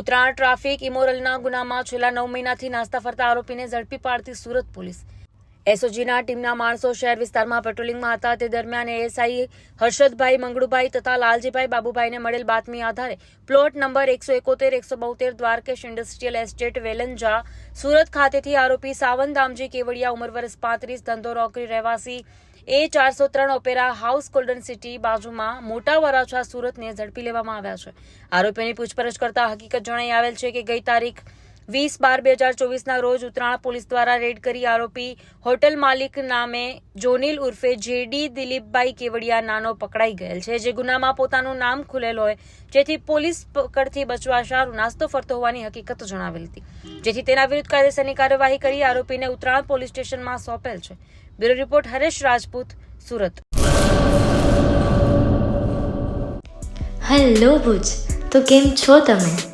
Uttarayan traffic ઇમોરલના ગુનામાં છેલ્લા નવ મહિનાથી નાસ્તા ફરતા આરોપીને ઝડપી પાડતી સુરત પોલીસ. એસઓજીના ટીમના માણસો શહેર વિસ્તારમાં પેટ્રોલિંગમાં હતા. તે દરમિયાન એએસઆઈ હર્ષદભાઈ મંગળુભાઈ તથા લાલજીભાઈ બાબુભાઈને મળેલ બાતમી આધારે પ્લોટ નંબર એકસો એકોતેર, એકસો બોતેર દ્વારકેશ ઇન્ડસ્ટ્રીયલ એસ્ટેટ વેલંજા સુરત ખાતેથી આરોપી સાવન દામજી કેવડિયા ઉંમર વર્ષ પાંત્રીસ, ધંધો રોકરી રહેવાસી એ ચારસો ત્રણ ઓપેરા હાઉસ ગોલ્ડન સિટી બાજુમાં મોટા વરાછા સુરતને ઝડપી લેવામાં આવ્યા છે. આરોપીની પૂછપરછ કરતા હકીકત જણાઈ આવેલ છે કે ગઈ તારીખ વીસ બાર બે હજાર ચોવીસના રોજ ઉત્તરાણ પોલીસ દ્વારા રેડ કરી આરોપી હોટેલ માલિક નામે જોનીલ ઉર્ફે જેડી દિલીપભાઈ કેવડિયા નાનો પકડાઈ ગયેલ છે. જે ગુનામાં પોતાનું નામ ખુલેલ હોય, જેથી પોલીસ પકડથી બચવા સારું નાસ્તો ફરતો હોવાની હકીકત જણાવેલ હતી. જેથી તેના વિરુદ્ધ કાયદેસરની કાર્યવાહી કરી આરોપીને ઉત્તરાણ પોલીસ સ્ટેશનમાં સોંપેલ છે. Bureau report, Haresh Rajput, Surat. Hello Bhuj, તો કેમ છો તમે?